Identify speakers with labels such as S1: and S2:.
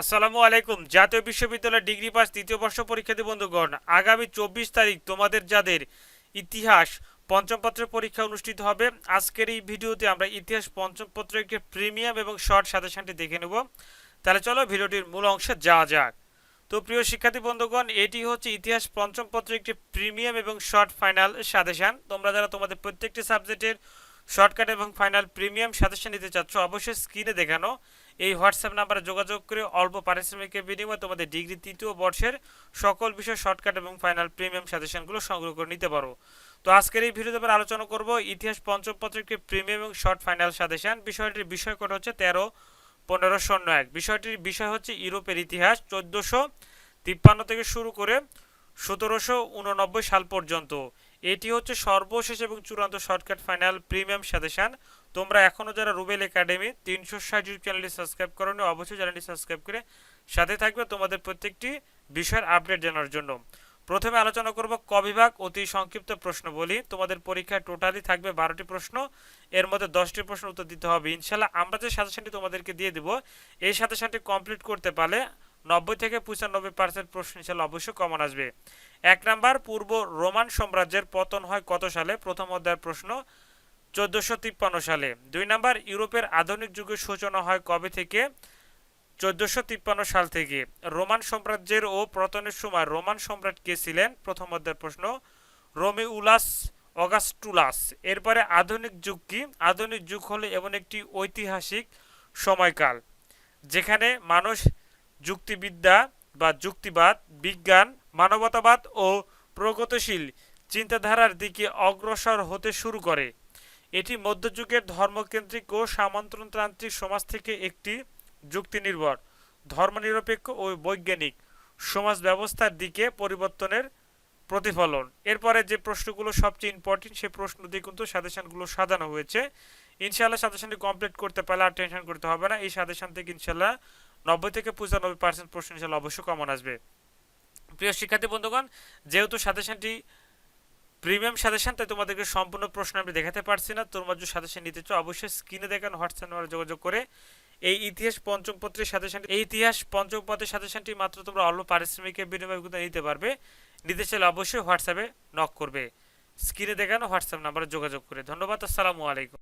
S1: আসসালামু আলাইকুম। জাতীয় বিশ্ববিদ্যালয় ডিগ্রি পাস তৃতীয় বর্ষ পরীক্ষার্থী বন্ধুগণ, আগামী চব্বিশ তারিখ তোমাদের যাদের ইতিহাস পঞ্চম পত্রের পরীক্ষা অনুষ্ঠিত হবে, আজকের এই ভিডিওতে আমরা ইতিহাস পঞ্চম পত্রের একটি প্রিমিয়াম এবং শর্ট সাজেশনটি দেখে নেব। তাহলে চলো ভিডিওটির মূল অংশে যাওয়া যাক। তো প্রিয় শিক্ষার্থী বন্ধুগণ, এটি হচ্ছে ইতিহাস পঞ্চম পত্রের একটি প্রিমিয়াম এবং শর্ট ফাইনাল সাজেশন। তোমরা যারা তোমাদের প্রত্যেকটি সাবজেক্টের শর্টকাট এবং ফাইনাল প্রিমিয়াম সাজেশন নিতে চাচ্ছ, অবশ্যই স্ক্রিনে দেখানো এই হোয়াটসঅ্যাপ নাম্বারে যোগাযোগ করে অল্প পারিশ্রমিকের বিনিময়ে তোমাদের ডিগ্রি তৃতীয় বর্ষের সকল বিষয় শর্টকাট এবং ফাইনাল প্রিমিয়াম সাজেশনগুলো সংগ্রহ করে নিতে পারো। তো আজকের এই ভিডিওতে আমরা আলোচনা করব ইতিহাস পঞ্চম পত্রের একটি প্রিমিয়াম এবং শর্ট ফাইনাল সাজেশন। বিষয়টির বিষয় কোড হচ্ছে তেরো পনেরো শূন্য এক। বিষয়টির বিষয় হচ্ছে ইউরোপের ইতিহাস চোদ্দোশো তিপ্পান্ন থেকে শুরু করে সতেরোশো উননব্বই সাল পর্যন্ত। এটি হচ্ছে সর্বশেষ এবং চূড়ান্ত শর্টকাট ফাইনাল প্রিমিয়াম সাজেশন। তোমরা এখনও যারা রুবেল একাডেমি তিনশো ষাট ইউটিউব চ্যানেলটি সাবস্ক্রাইব করোনি, অবশ্যই চ্যানেলটি সাবস্ক্রাইব করে সাথে থাকবে তোমাদের প্রত্যেকটি বিষয়ের আপডেট জানার জন্য। প্রথমে আলোচনা করব ক বিভাগ, অতি সংক্ষিপ্ত প্রশ্ন বলি। তোমাদের পরীক্ষায় টোটালি থাকবে বারোটি প্রশ্ন, এর মধ্যে দশটি প্রশ্ন উত্তর দিতে হবে। ইনশাল্লাহ আমরা যে সাজেশনটি তোমাদেরকে দিয়ে দেবো, এই সাজেশনটি কমপ্লিট করতে পারলে নব্বই থেকে পঁচানব্বই পার্সেন্ট প্রশ্ন ইনশাল্লাহ অবশ্যই কমন আসবে। এক নাম্বার, পূর্ব রোমান সাম্রাজ্যের পতন হয় কত সালে? প্রথম অধ্যায়ের প্রশ্ন, চোদ্দোশো তিপ্পান্ন সালে। দুই নাম্বার, ইউরোপের আধুনিক যুগের সূচনা হয় কবে থেকে? চোদ্দোশো তিপ্পান্ন সাল থেকে। রোমান সাম্রাজ্যের ও পতনের সময় রোমান সম্রাট কে ছিলেন? প্রথম অধ্যায়ের প্রশ্ন, রোমিউলাস অগাস্টুলাস। এরপরে আধুনিক যুগ কি? আধুনিক যুগ হলো এমন একটি ঐতিহাসিক সময়কাল, যেখানে মানুষ যুক্তিবিদ্যা বা যুক্তিবাদ, বিজ্ঞান, মানবতাবাদ ও প্রগতিশীল চিন্তাধারার দিকে অগ্রসর হতে শুরু করে। এটি মধ্যযুগের ধর্মকেন্দ্রিক ও সামন্ততান্ত্রিক সমাজ থেকে একটি যুক্তি নির্ভর ধর্মনিরপেক্ষ ও বৈজ্ঞানিক সমাজ ব্যবস্থার দিকে পরিবর্তনের প্রতিফলন। এরপরে যে প্রশ্নগুলো সবচেয়ে ইম্পর্টেন্ট সেই প্রশ্ন দিয়ে কিন্তু সাজেশনগুলো সাজানো হয়েছে। ইনশাআল্লাহ সাজেশনটি কমপ্লিট করতে পারলে আর টেনশন করতে হবে না। এই সাজেশন থেকে ইনশাআল্লাহ নব্বই থেকে পঁচানব্বই পার্সেন্ট প্রশ্ন ইনশাআল্লাহ অবশ্যই কমন আসবে। প্রিয় শিক্ষার্থী বন্ধুগণ, যেহেতু সাজেশনটি প্রিমিয়াম সাজেশন তাই তোমাদেরকে সম্পূর্ণ প্রশ্ন আমি দেখাতে পারছি না। তোমরা যদি সাজেশন নিতে চাও, অবশ্যই স্ক্রিনে দেখানো, হোয়াটসঅ্যাপ নাম্বারে যোগাযোগ করে এই ইতিহাস পঞ্চম পত্রের সাজেশন এই ইতিহাস পঞ্চম পত্রের সাজেশনটি মাত্র তোমরা অল্প পারিশ্রমিকের বিনিময় নিতে পারবে। নিতে চাইলে অবশ্যই হোয়াটসঅ্যাপে নক করবে। স্ক্রিনে দেখানো, হোয়াটসঅ্যাপ নাম্বারে যোগাযোগ করে। ধন্যবাদ, আসসালামু আলাইকুম।